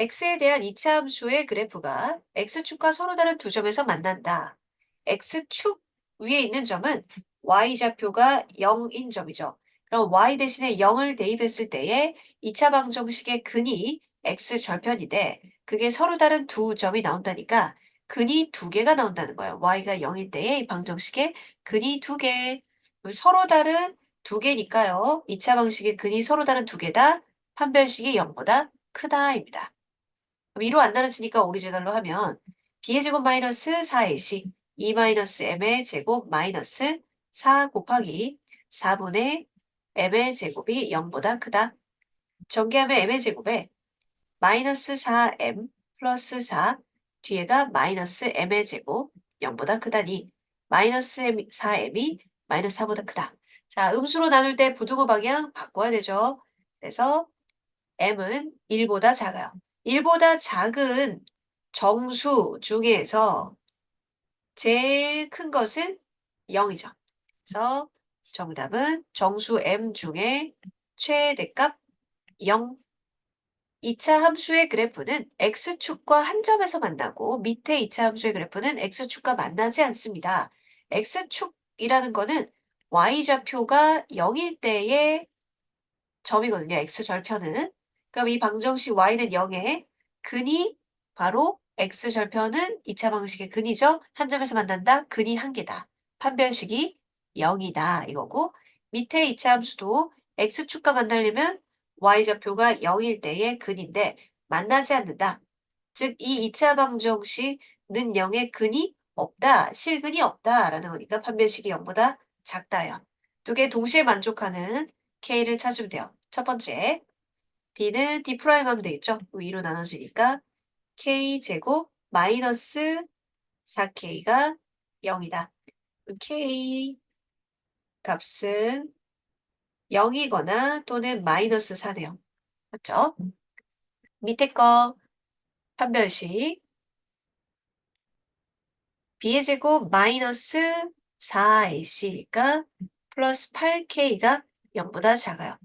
x에 대한 이차 함수의 그래프가 x축과 서로 다른 두 점에서 만난다. x축 위에 있는 점은 y좌표가 0인 점이죠. 그럼 y 대신에 0을 대입했을 때의 2차 방정식의 근이 x절편인데 그게 서로 다른 두 점이 나온다니까 근이 두 개가 나온다는 거예요. y가 0일 때의 이 방정식의 근이 두 개. 서로 다른 두 개니까요. 2차 방식의 근이 서로 다른 두 개다. 판별식이 0보다 크다입니다. 그럼 2로 안 나눠지니까 오리지널로 하면 b의 제곱 마이너스 4ac 2 마이너스 m의 제곱 마이너스 4 곱하기 4분의 m의 제곱이 0보다 크다. 전개하면 m의 제곱에 마이너스 4m 플러스 4 뒤에가 마이너스 m의 제곱 0보다 크다니 마이너스 4m이 마이너스 4보다 크다. 자, 음수로 나눌 때 부등호 방향 바꿔야 되죠. 그래서 m은 1보다 작아요. 1보다 작은 정수 중에서 제일 큰 것은 0이죠. 그래서 정답은 정수 m 중에 최대값 0. 2차 함수의 그래프는 x축과 한 점에서 만나고 밑에 2차 함수의 그래프는 x축과 만나지 않습니다. x축이라는 거는 y좌표가 0일 때의 점이거든요. x절편은. 그럼 이 방정식 y는 0에 근이 바로 x절편은 2차 방식의 근이죠. 한 점에서 만난다. 근이 한 개다. 판별식이 0이다. 이거고 밑에 2차 함수도 x축과 만나려면 y좌표가 0일 때의 근인데 만나지 않는다. 즉 이 2차 방정식은 0의 근이 없다. 실근이 없다라는 거니까 판별식이 0보다 작다요. 두 개 동시에 만족하는 k를 찾으면 돼요. 첫 번째 d는 d 프라임 하면 되겠죠. 위로 나눠지니까 k 제곱 마이너스 4k가 0이다. k 값은 0이거나 또는 마이너스 4네요. 맞죠? 밑에 거 판별식 b의 제곱 마이너스 4ac니까 플러스 8k가 0보다 작아요.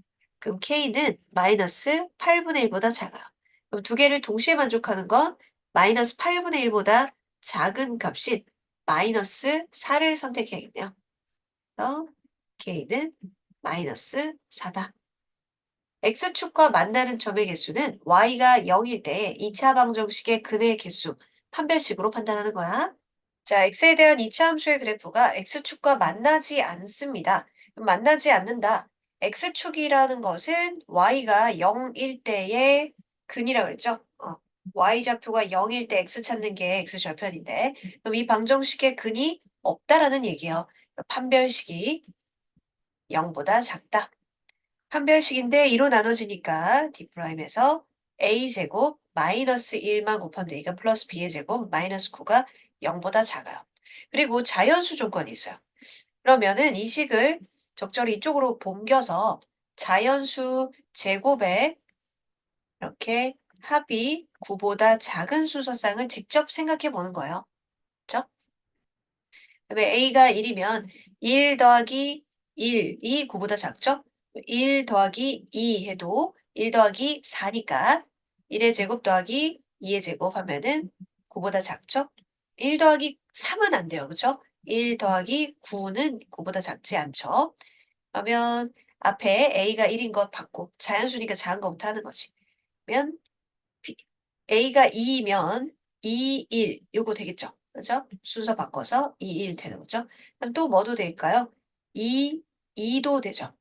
그럼 k는 마이너스 8분의 1보다 작아요. 그럼 두 개를 동시에 만족하는 건 마이너스 8분의 1보다 작은 값인 마이너스 4를 선택해야겠네요. 그래서 k는 마이너스 4다. x축과 만나는 점의 개수는 y가 0일 때 2차 방정식의 근의 개수, 판별식으로 판단하는 거야. 자, x에 대한 2차 함수의 그래프가 x축과 만나지 않습니다. 만나지 않는다. X축이라는 것은 y가 0일 때의 근이라고 그랬죠? 어, y좌표가 0일 때 x 찾는 게 x절편인데 그럼 이 방정식의 근이 없다라는 얘기예요. 판별식이 0보다 작다. 판별식인데 2로 나눠지니까 D'에서 a제곱 마이너스 1만 곱하면 되니까 플러스 b의 제곱 마이너스 9가 0보다 작아요. 그리고 자연수 조건이 있어요. 그러면은 이 식을 적절히 이쪽으로 옮겨서 자연수 제곱에 이렇게 합이 9보다 작은 순서쌍을 직접 생각해 보는 거예요. 그렇죠? 그다음에 a가 1이면 1 더하기 1이 9보다 작죠? 1 더하기 2 해도 1 더하기 4니까 1의 제곱 더하기 2의 제곱 하면은 9보다 작죠? 1 더하기 3은 안 돼요. 그죠? 1 더하기 9는 9보다 작지 않죠? 그러면 앞에 a가 1인 것 받고 자연수니까 작은 것부터 하는 거지. 그러면 a가 2이면 2, 1 요거 되겠죠? 그죠? 순서 바꿔서 2, 1 되는 거죠? 그럼 또 뭐도 될까요? 2, 2도 되죠.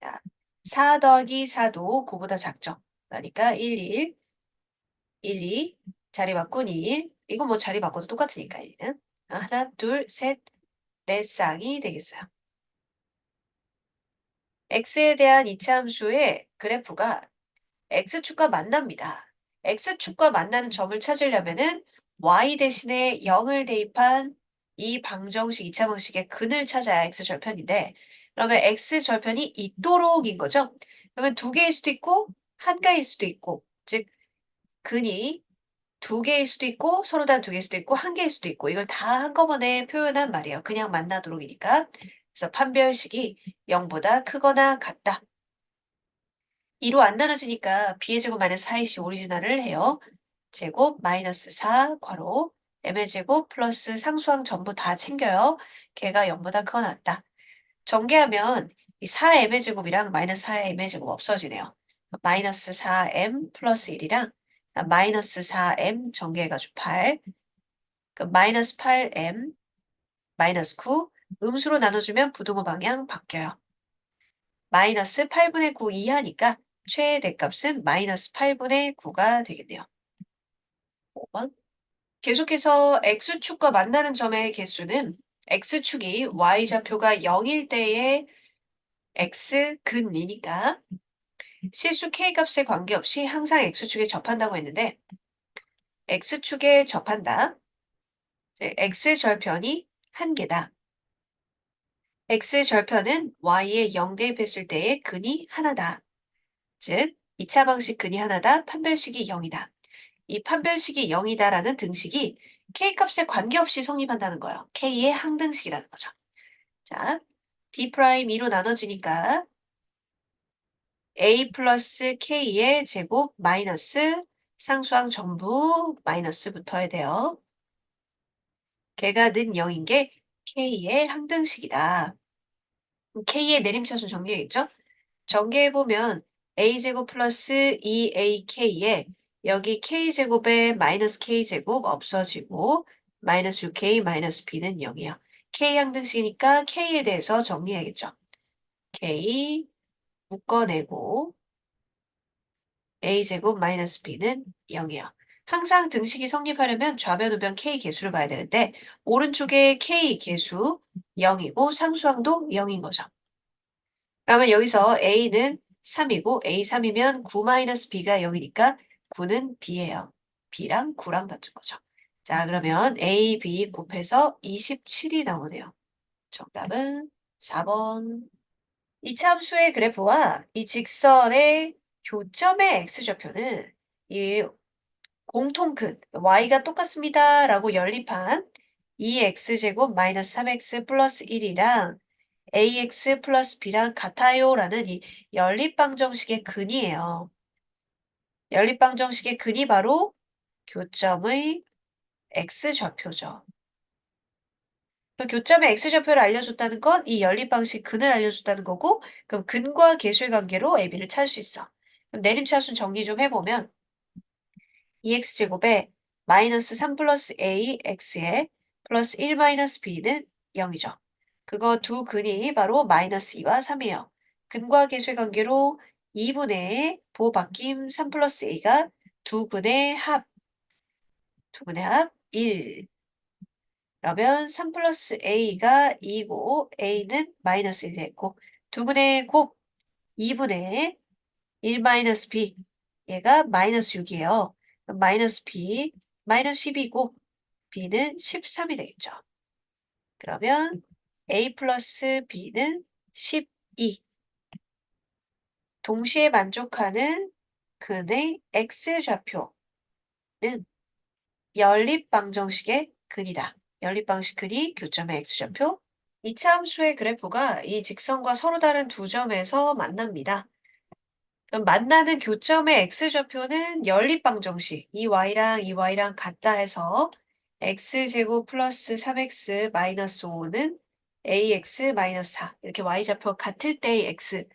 자, 4 더하기 4도 9보다 작죠. 그러니까 1, 1, 1, 2, 자리 바꾼 2, 1. 이거 뭐 자리 바꿔도 똑같으니까 1은. 하나, 둘, 셋, 넷 쌍이 되겠어요. x에 대한 이차 함수의 그래프가 x축과 만납니다. x축과 만나는 점을 찾으려면은 y 대신에 0을 대입한 이 방정식, 2차 방식의 근을 찾아야 x절편인데 그러면 x절편이 있도록인 거죠. 그러면 두 개일 수도 있고 한 개일 수도 있고 즉 근이 두 개일 수도 있고 서로 다른 두 개일 수도 있고 한 개일 수도 있고 이걸 다 한꺼번에 표현한 말이에요. 그냥 만나도록이니까. 그래서 판별식이 0보다 크거나 같다. 2로 안 나눠지니까 b의 제곱 마이너스 4ac 오리지널을 해요. 제곱 마이너스 4 괄호 m의 제곱 플러스 상수항 전부 다 챙겨요. 걔가 0보다 크거 낫다. 전개하면 이 4m의 제곱이랑 마이너스 4m의 제곱 없어지네요. 마이너스 4m 플러스 1이랑 마이너스 4m 전개해가지고 8. 그 마이너스 8m 마이너스 9 음수로 나눠주면 부등호 방향 바뀌어요. 마이너스 8분의 9 이하니까 최대값은 마이너스 8분의 9가 되겠네요. 5번. 계속해서 x축과 만나는 점의 개수는 x축이 y좌표가 0일 때의 x근이니까 실수 k값에 관계없이 항상 x축에 접한다고 했는데 x축에 접한다. 이제 x절편이 한 개다. x절편은 y에 0 대입했을 때의 근이 하나다. 즉 2차 방식 근이 하나다. 판별식이 0이다. 이 판별식이 0이다라는 등식이 k값에 관계없이 성립한다는 거예요. k의 항등식이라는 거죠. 자, d 프라임 2로 나눠지니까 a 플러스 k의 제곱 마이너스 상수항 전부 마이너스 붙어야 돼요. 걔가 는 0인 게 k의 항등식이다. k의 내림차순 전개겠죠? 전개해보면 a제곱 플러스 2ak에 여기 k제곱에 마이너스 k제곱 없어지고 마이너스 6k 마이너스 b는 0이에요. k 항등식이니까 k에 대해서 정리해야겠죠. k 묶어내고 a제곱 마이너스 b는 0이에요. 항상 등식이 성립하려면 좌변, 우변 k 개수를 봐야 되는데 오른쪽에 k 개수 0이고 상수항도 0인 거죠. 그러면 여기서 a는 3이고 a 3이면 9 마이너스 b가 0이니까 9는 b예요. b랑 9랑 같은 거죠. 자 그러면 a, b 곱해서 27이 나오네요. 정답은 4번. 이차 함수의 그래프와 이 직선의 교점의 x좌표는 이 공통근 y가 똑같습니다 라고 연립한 2x제곱 마이너스 3x 플러스 1이랑 ax 플러스 b랑 같아요 라는 이 연립방정식의 근이에요. 연립방정식의 근이 바로 교점의 x좌표죠. 그 교점의 x좌표를 알려줬다는 건 이 연립 방식 근을 알려줬다는 거고 그럼 근과 계수의 관계로 AB를 찾을 수 있어. 그럼 내림차순 정리 좀 해보면 2x제곱에 마이너스 3 플러스 a x에 플러스 1 마이너스 b는 0이죠. 그거 두 근이 바로 마이너스 2와 3이에요. 근과 계수의 관계로 2분의 부호바뀜 3 플러스 a가 두 근의 합, 두 근의 합 1. 그러면 3 플러스 a가 2고 a는 마이너스 1 됐고 두 근의 곱 2분의 1 마이너스 b 얘가 마이너스 6이에요. 마이너스 b 마이너스 10이고 b는 13이 되겠죠. 그러면 a 플러스 b는 12. 동시에 만족하는 근의 x좌표는 연립방정식의 근이다. 연립방식 근이 교점의 x좌표. 이차 함수의 그래프가 이 직선과 서로 다른 두 점에서 만납니다. 그럼 만나는 교점의 x좌표는 연립방정식, 이 y랑 이 y랑 같다 해서 x제곱 플러스 3x 마이너스 5는 ax 마이너스 4 이렇게 y좌표 같을 때의 x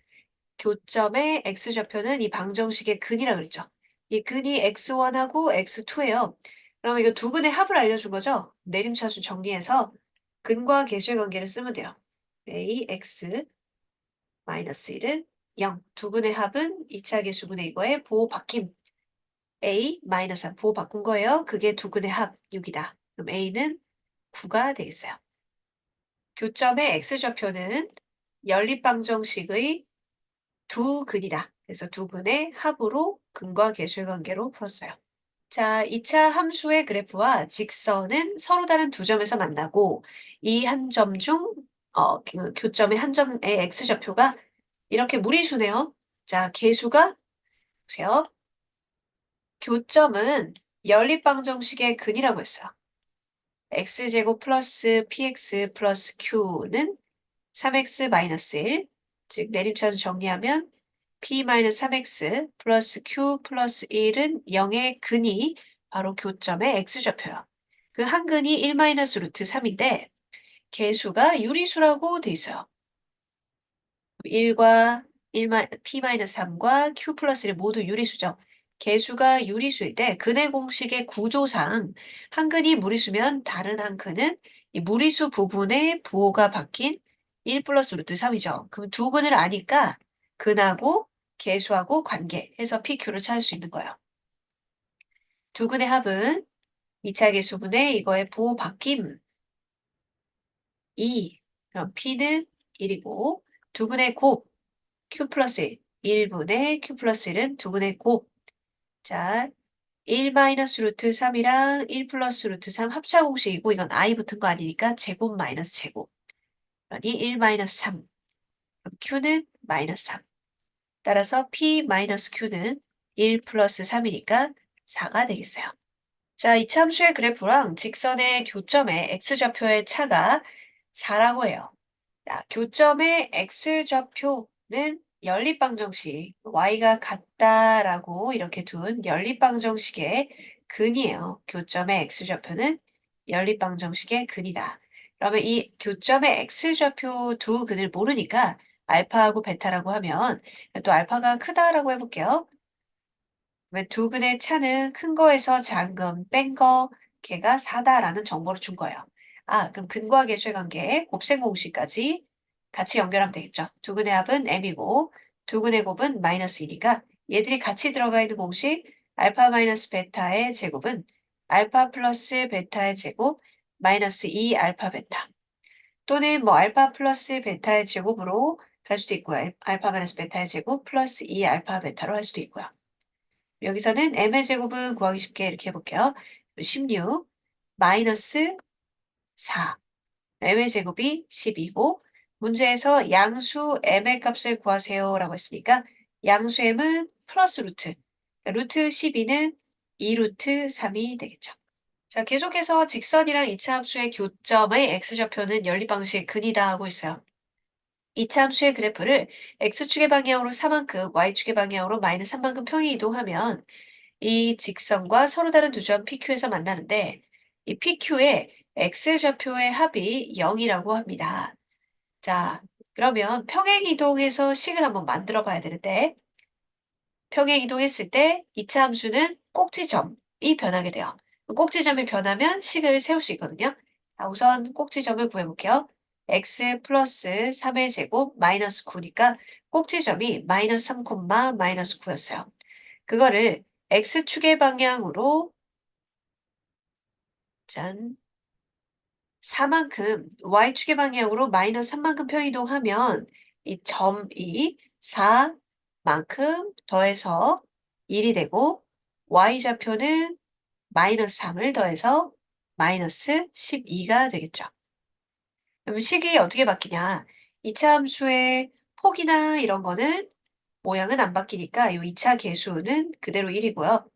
교점의 x좌표는 이 방정식의 근이라 그랬죠. 이 근이 x1하고 x2예요. 그러면 이거 두 근의 합을 알려준 거죠. 내림차순 정리해서 근과 계수의 관계를 쓰면 돼요. ax 마이너스 1은 0. 두 근의 합은 2차 계수분의 이거에 보호 바뀜. a 마이너스 3 보호 바꾼 거예요. 그게 두 근의 합 6이다. 그럼 a는 9가 되겠어요. 교점의 x좌표는 연립방정식의 두 근이다. 그래서 두 근의 합으로 근과 계수의 관계로 풀었어요. 자, 2차 함수의 그래프와 직선은 서로 다른 두 점에서 만나고 이 한 점 중 어, 그 교점의 한 점의 x좌표가 이렇게 무리수네요. 자, 계수가 보세요. 교점은 연립방정식의 근이라고 했어요. x제곱 플러스 px 플러스 q는 3x 마이너스 1, 즉 내림차순 정리하면 p-3x 플러스 q 플러스 1은 0의 근이 바로 교점의 x좌표야. 그 한 근이 1 마이너스 루트 3인데 개수가 유리수라고 돼 있어요. 1과 1 p-3과 q 플러스 1 모두 유리수죠. 개수가 유리수일 때 근의 공식의 구조상 한 근이 무리수면 다른 한 근은 이 무리수 부분의 부호가 바뀐 1 플러스 루트 3이죠. 그럼 두 근을 아니까 근하고 개수하고 관계 해서 PQ를 찾을 수 있는 거예요. 두 근의 합은 2차 개수분의 이거의 부호 바뀜 2 그럼 P는 1이고 두 근의 곱 Q 플러스 1 1분의 Q 플러스 1은 두 근의 곱 자, 1 마이너스 루트 3이랑 1 플러스 루트 3 합차 공식이고 이건 i 붙은 거 아니니까 제곱 마이너스 제곱. 그러니 1 마이너스 3. 그럼 q는 마이너스 3. 따라서 p 마이너스 q는 1 플러스 3이니까 4가 되겠어요. 자, 이 참수의 그래프랑 직선의 교점의 x좌표의 차가 4라고 해요. 자, 교점의 x좌표는 연립방정식 y가 같다라고 이렇게 둔 연립방정식의 근이에요. 교점의 x좌표는 연립방정식의 근이다. 그러면 이 교점의 x좌표 두 근을 모르니까 알파하고 베타라고 하면 또 알파가 크다라고 해볼게요. 두 근의 차는 큰 거에서 작은 뺀 거, 걔가 4다라는 정보를 준 거예요. 아, 그럼 근과 계수의 관계, 곱셈 공식까지 같이 연결하면 되겠죠. 두 근의 합은 m이고 두 근의 곱은 마이너스 1이니까 얘들이 같이 들어가 있는 공식 알파 마이너스 베타의 제곱은 알파 플러스 베타의 제곱 마이너스 2 알파 베타 또는 뭐 알파 플러스 베타의 제곱으로 할 수도 있고요. 알파 마이너스 베타의 제곱 플러스 2 알파 베타로 할 수도 있고요. 여기서는 m의 제곱은 구하기 쉽게 이렇게 해볼게요. 16 마이너스 4 m의 제곱이 12고 문제에서 양수 m의 값을 구하세요 라고 했으니까 양수 m은 플러스 루트 루트 12는 2루트 3이 되겠죠. 자 계속해서 직선이랑 이차 함수의 교점의 x좌표는 연립방식의 근이다 하고 있어요. 이차 함수의 그래프를 x축의 방향으로 4만큼 y축의 방향으로 마이너스 3만큼 평이 이동하면 이 직선과 서로 다른 두 점 PQ에서 만나는데 이 PQ의 x좌표의 합이 0이라고 합니다. 자, 그러면 평행 이동해서 식을 한번 만들어 봐야 되는데 평행 이동했을 때 2차 함수는 꼭지점이 변하게 돼요. 꼭지점이 변하면 식을 세울 수 있거든요. 자, 우선 꼭지점을 구해볼게요. X 플러스 3의 제곱 마이너스 9니까 꼭지점이 마이너스 3, 마이너스 9였어요. 그거를 x축의 방향으로 짠 4만큼 y축의 방향으로 마이너스 3만큼 편이동하면 이 점이 4만큼 더해서 1이 되고 y좌표는 마이너스 3을 더해서 마이너스 12가 되겠죠. 그럼 식이 어떻게 바뀌냐? 2차 함수의 폭이나 이런 거는 모양은 안 바뀌니까 이 2차 계수는 그대로 1이고요.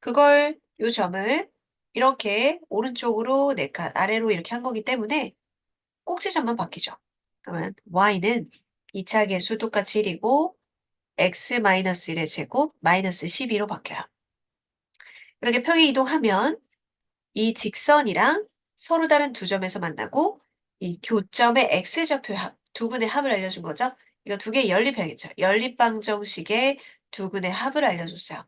그걸 이 점을 이렇게 오른쪽으로 4칸, 아래로 이렇게 한 거기 때문에 꼭지점만 바뀌죠. 그러면 y는 2차 계수 똑같이 1이고 x-1의 제곱 마이너스 12로 바뀌어요. 이렇게 평행 이동하면 이 직선이랑 서로 다른 두 점에서 만나고 이 교점의 x좌표 합, 두 근의 합을 알려준 거죠. 이거 두개 연립해야겠죠. 연립방정식의 두 근의 합을 알려줬어요.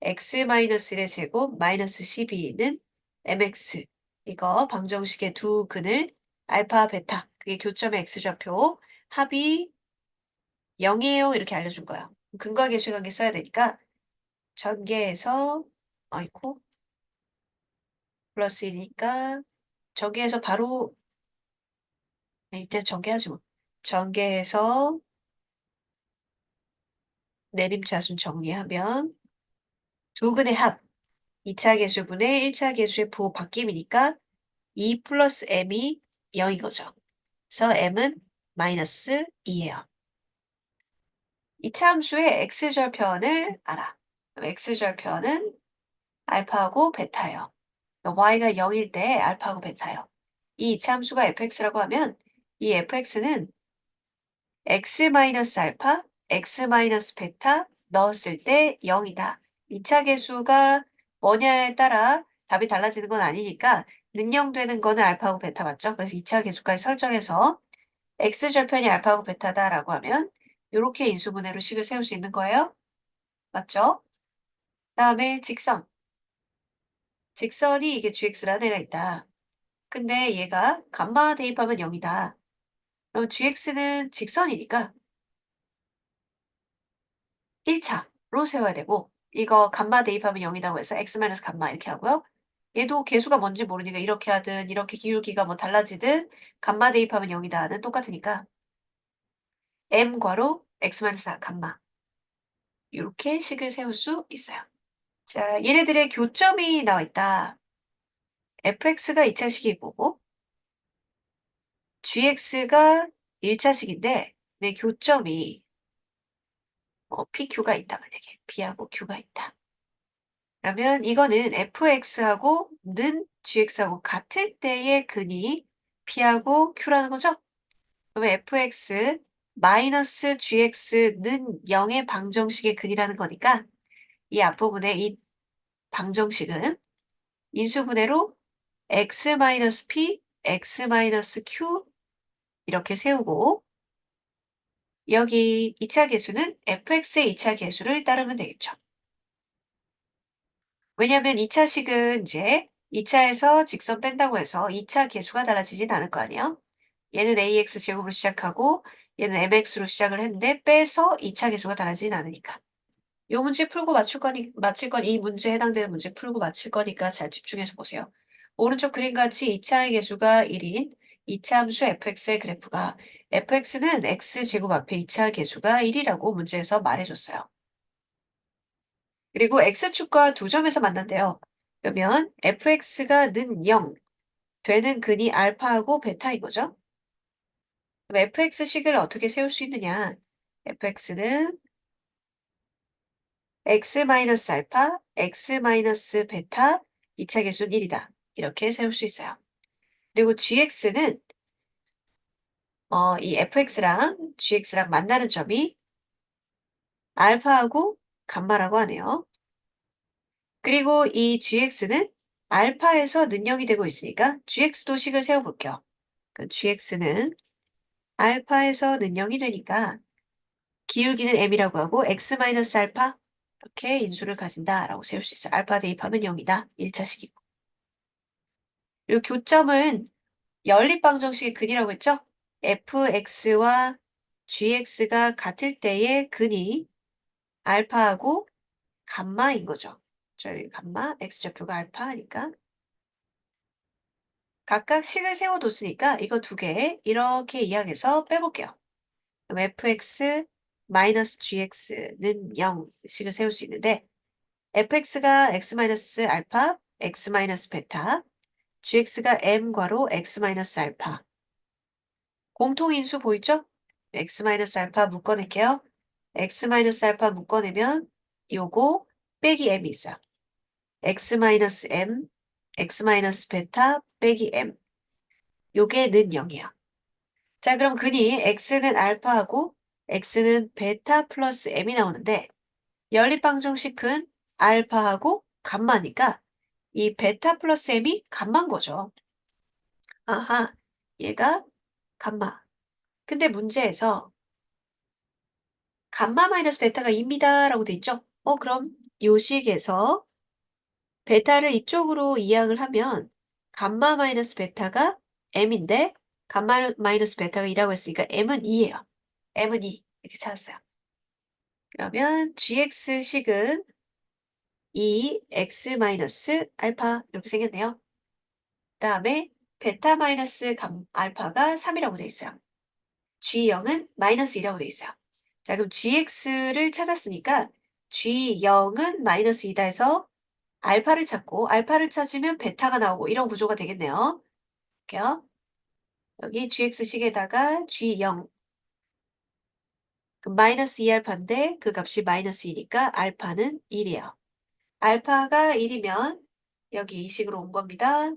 x-1의 제곱 마이너스 12는 mx 이거 방정식의 두 근을 알파 베타 그게 교점의 x좌표 합이 0이에요 이렇게 알려준 거예요. 근과 계수 관계 써야 되니까 전개해서 아이고 플러스 1이니까 전개해서 바로 이때 전개하지 뭐 전개해서 내림차순 정리하면 두 근의 합 2차 계수분의 1차 계수의 부호 바뀜이니까 2 플러스 m이 0인 거죠. 그래서 m은 마이너스 2예요. 2차 함수의 x절편을 알아. x절편은 알파하고 베타예요. y가 0일 때 알파하고 베타예요. 이 2차 함수가 fx라고 하면 이 fx는 x 마이너스 알파, x 마이너스 베타 넣었을 때 0이다. 2차 계수가 뭐냐에 따라 답이 달라지는 건 아니니까 능령되는 거는 알파하고 베타 맞죠? 그래서 2차 계수까지 설정해서 x절편이 알파하고 베타다라고 하면 이렇게 인수분해로 식을 세울 수 있는 거예요. 맞죠? 다음에 직선. 직선이 이게 gx라는 애가 있다. 근데 얘가 감마 대입하면 0이다. 그럼 gx는 직선이니까 1차로 세워야 되고 이거 감마 대입하면 0이라고 해서 x 마이너스 감마 이렇게 하고요. 얘도 개수가 뭔지 모르니까 이렇게 하든 이렇게 기울기가 뭐 달라지든 감마 대입하면 0이다는 똑같으니까 m 괄호 x 마이너스 감마 이렇게 식을 세울 수 있어요. 자, 얘네들의 교점이 나와 있다. fx가 2차식이고 gx가 1차식인데 내 교점이 어, pq가 있다 만약에 p하고 q가 있다. 그러면 이거는 fx하고 는 gx하고 같을 때의 근이 p하고 q라는 거죠. 그러면 fx 마이너스 gx는 0의 방정식의 근이라는 거니까 이 앞부분에 이 방정식은 인수분해로 x 마이너스 p, x 마이너스 q 이렇게 세우고 여기 2차 계수는 fx의 2차 계수를 따르면 되겠죠. 왜냐하면 2차식은 이제 2차에서 직선 뺀다고 해서 2차 계수가 달라지진 않을 거 아니에요? 얘는 ax 제곱으로 시작하고 얘는 mx로 시작을 했는데 빼서 2차 계수가 달라지진 않으니까. 요 문제 풀고 맞출 거니, 맞힐 건 이 문제에 해당되는 문제 풀고 맞힐 거니까 잘 집중해서 보세요. 오른쪽 그림같이 2차의 계수가 1인 2차 함수 fx의 그래프가 fx는 x제곱 앞에 2차 계수가 1이라고 문제에서 말해줬어요. 그리고 x축과 두 점에서 만난대요. 그러면 fx가 는 0 되는 근이 알파하고 베타인 거죠. 그럼 fx식을 어떻게 세울 수 있느냐? fx는 x 마이너스 알파, x 마이너스 베타, 2차 계수는 1이다. 이렇게 세울 수 있어요. 그리고 gx는 어, 이 fx랑 gx랑 만나는 점이 알파하고 감마라고 하네요. 그리고 이 gx는 알파에서 능력이 되고 있으니까 gx도 식을 세워볼게요. 그 gx는 알파에서 능력이 되니까 기울기는 m이라고 하고 x 마이너스 알파 이렇게 인수를 가진다라고 세울 수 있어요. 알파 대입하면 0이다. 1차식이고. 그리고 교점은 연립방정식의 근이라고 했죠? fx와 gx가 같을 때의 근이 알파하고 감마인 거죠. 저희 감마, x좌표가 알파니까. 각각 식을 세워뒀으니까 이거 두 개 이렇게 이항해서 빼볼게요. 그럼 fx 마이너스 gx는 0 식을 세울 수 있는데 fx가 x 마이너스 알파, x 마이너스 베타, gx가 m 괄호 x 마이너스 알파. 공통인수 보이죠? x 마이너스 알파 묶어낼게요. x 마이너스 알파 묶어내면 요거 빼기 m이 있어요. x 마이너스 m, x 마이너스 베타 빼기 m. 요게 는 0이에요. 자, 그럼 근이 x는 알파하고 x는 베타 플러스 m이 나오는데 연립방정식 근 알파하고 감마니까 이 베타 플러스 m이 감마인 거죠. 아하, 얘가 감마. 근데 문제에서 감마 마이너스 베타가 2입니다. 라고 돼 있죠? 어, 그럼 요 식에서 베타를 이쪽으로 이항을 하면 감마 마이너스 베타가 m인데 감마 마이너스 베타가 2라고 했으니까 m은 2예요. m은 2 이렇게 찾았어요. 그러면 gx식은 2x 마이너스 알파 이렇게 생겼네요. 다음에 베타 마이너스 감, 알파가 3이라고 돼 있어요. g0은 마이너스 2라고 돼 있어요. 자, 그럼 gx를 찾았으니까 g0은 마이너스 2다 해서 알파를 찾고 알파를 찾으면 베타가 나오고 이런 구조가 되겠네요. 볼게요. 여기 gx식에다가 g0 그럼 마이너스 2알파인데 그 값이 마이너스 2니까 알파는 1이에요. 알파가 1이면 여기 이 식으로 온 겁니다.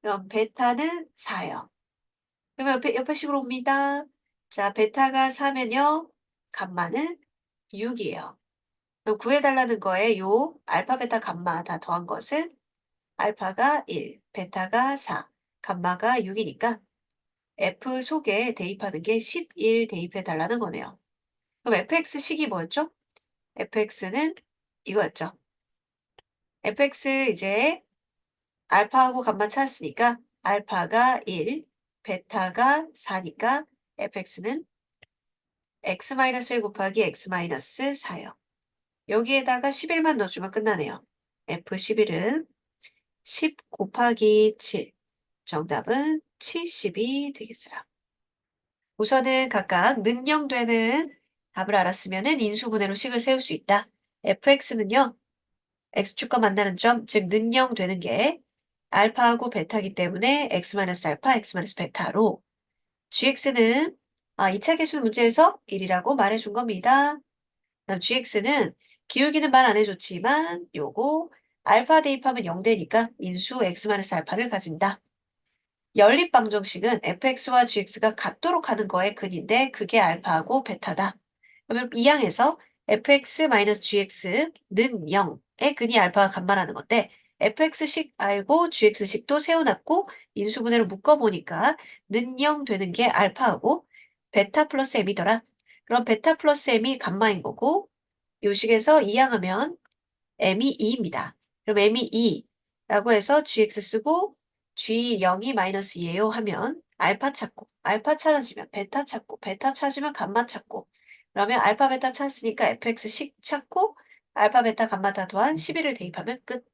그럼 베타는 4예요. 그러면 옆에, 옆에 식으로 옵니다. 자, 베타가 4면요. 감마는 6이에요. 그럼 구해달라는 거에 요 알파, 베타, 감마 다 더한 것은 알파가 1, 베타가 4, 감마가 6이니까 F 속에 대입하는 게 11 대입해 달라는 거네요. 그럼 fx 식이 뭐였죠? fx는 이거였죠. Fx 이제 알파하고 감마 찾았으니까 알파가 1, 베타가 4니까 fx는 x-1 곱하기 x-4예요. 여기에다가 11만 넣어주면 끝나네요. f11은 10 곱하기 7. 정답은 70이 되겠어요. 우선은 각각 능령되는 답을 알았으면 인수분해로 식을 세울 수 있다. fx는요. X축과 만나는 점, 즉 능령되는 게 알파하고 베타이기 때문에 x-알파, x-베타로 gx는 아, 2차 계수 문제에서 1이라고 말해준 겁니다. 그다음 gx는 기울기는 말 안 해줬지만 요거 알파 대입하면 0 되니까 인수 x-알파를 가진다. 연립 방정식은 fx와 gx가 같도록 하는 거의 근인데 그게 알파하고 베타다. 그러면 이 항에서 fx-gx는 0의 근이 알파와 감마라는 건데 fx식 알고 gx식도 세워놨고 인수분해로 묶어보니까 는 0 되는 게 알파하고 베타 플러스 m이더라. 그럼 베타 플러스 m이 감마인 거고 요 식에서 이항하면 m이 2입니다. 그럼 m이 2라고 해서 gx 쓰고 g0이 마이너스 2예요 하면 알파 찾고 알파 찾아지면 베타 찾고 베타 찾으면 감마 찾고 그러면 알파 베타 찾았으니까 fx식 찾고 알파 베타 감마 다 더한 11을 대입하면 끝.